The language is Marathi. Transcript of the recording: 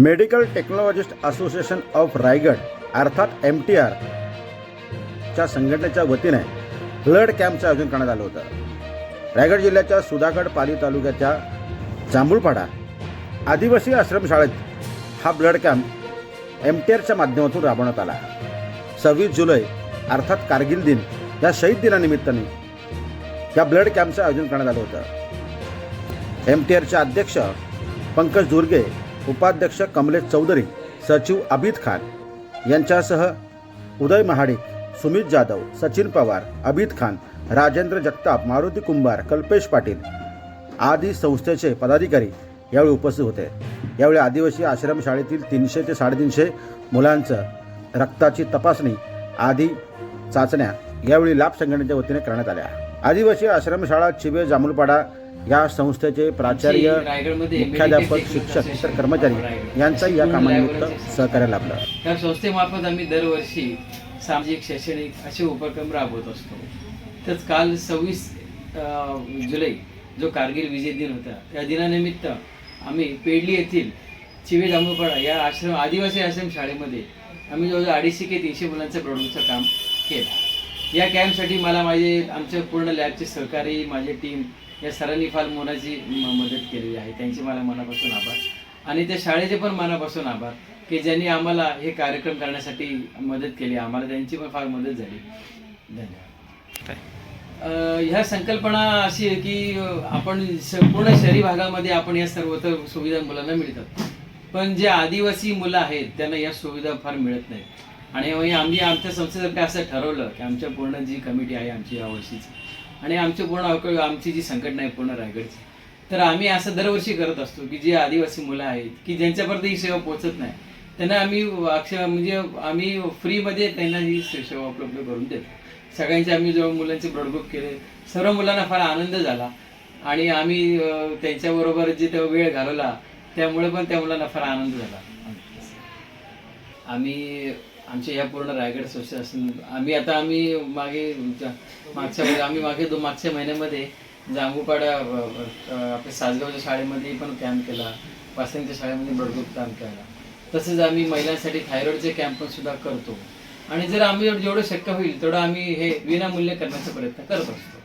Medical technologist association of Raigad अर्थात एम टी आर च्या संघटनेच्या वतीने ब्लड कॅम्पचं आयोजन करण्यात आलं होतं. रायगड जिल्ह्याच्या सुधागड पाली तालुक्याच्या जांभूळपाडा आदिवासी आश्रमशाळेत हा ब्लड कॅम्प एम टी आरच्या माध्यमातून राबवण्यात आला. सव्वीस जुलै अर्थात कारगिल दिन या शहीद दिनानिमित्ताने या ब्लड कॅम्पचं आयोजन करण्यात आलं होतं. एम टी आरचे अध्यक्ष पंकज दुर्गे उपाध्यक्ष कमलेश चौधरी सचिव अबित खान. यांच्यासह उदय महाडिक सुमित जाधव सचिन पवार अबिद खान राजेंद्र जगताप मारुती कुंभार कल्पेश पाटील आदी संस्थेचे पदाधिकारी यावेळी उपस्थित होते. यावेळी आदिवासी आश्रमशाळेतील तीनशे ते साडेतीनशे मुलांचं रक्ताची तपासणी आदी चाचण्या यावेळी लाभ संघटनेच्या वतीने करण्यात आल्या. आदिवासी आश्रमशाळा चिबे जांभूळपाडा या संस्थेचे प्राचार्य रायगडमध्ये मुख्याध्यापक शिक्षक इतर कर्मचारी. यांचाही या कामानिमित्त सहकार्य लाभलं. त्या संस्थेमार्फत आम्ही दरवर्षी सामाजिक शैक्षणिक असे उपक्रम राबवत असतो. तर काल सव्वीस जुलै जो कारगिल विजय दिन होता त्या दिनानिमित्त आम्ही पेडली येथील चिवे जांभूळपाडा या आश्रम आदिवासी आश्रम शाळेमध्ये आम्ही जवळजवळ अडीचशे ते तीनशे मुलांचं प्रोडक्टचं काम केलं. या कॅम्पसाठी मला माझे आमच्या पूर्ण लॅबचे सहकारी माझे टीम या सरांनी फार मोलाची मदत केलेली आहे. त्यांचे मला मनापासून आभार. आणि त्या शाळेचे पण मनापासून आभार की ज्यांनी आम्हाला हे कार्यक्रम करण्यासाठी मदत केली. आम्हाला त्यांची पण फार मदत झाली. धन्यवाद. ह्या संकल्पना अशी आहे की आपण संपूर्ण शहरी भागामध्ये आपण या सर्व सुविधा मुलांना मिळतात. पण जे आदिवासी मुलं आहेत त्यांना या सुविधा फार मिळत नाहीत. आणि आम्ही आमच्या संस्थेतर्फे असं ठरवलं की आमच्या पूर्ण जी कमिटी आहे आमची यावर्षीची आणि आमची पूर्ण अवक- आमची जी संघटना आहे पूर्ण रायगडची. तर आम्ही असं दरवर्षी करत असतो की जे आदिवासी मुलं आहेत की ज्यांच्यापर्यंत ही सेवा पोहोचत नाही त्यांना आम्ही अक्षर म्हणजे आम्ही फ्रीमध्ये त्यांना ही सेवा उपलब्ध करून देतो. सगळ्यांचे आम्ही जेव्हा मुलांचे ब्लड केले सर्व मुलांना फार आनंद झाला. आणि आम्ही त्यांच्याबरोबर जे तेव्हा वेळ घालवला त्यामुळे पण त्या मुलांना फार आनंद झाला. आम्ही आमच्या या पूर्ण रायगड असोसिएशन आम्ही आता आम्ही मागे मागच्या वेळी आम्ही मागे दो मागच्या महिन्यामध्ये जांभूपाडा आपल्या सासगावच्या शाळेमध्ये पण कॅम्प केला. पासंगच्या शाळेमध्ये बडगुप कॅम्प केला. तसेच आम्ही महिलांसाठी थायरॉइडचे कॅम्प पण सुद्धा करतो. आणि जर आम्ही जेवढं शक्य होईल तेवढं आम्ही हे विनामूल्य करण्याचा प्रयत्न करत असतो.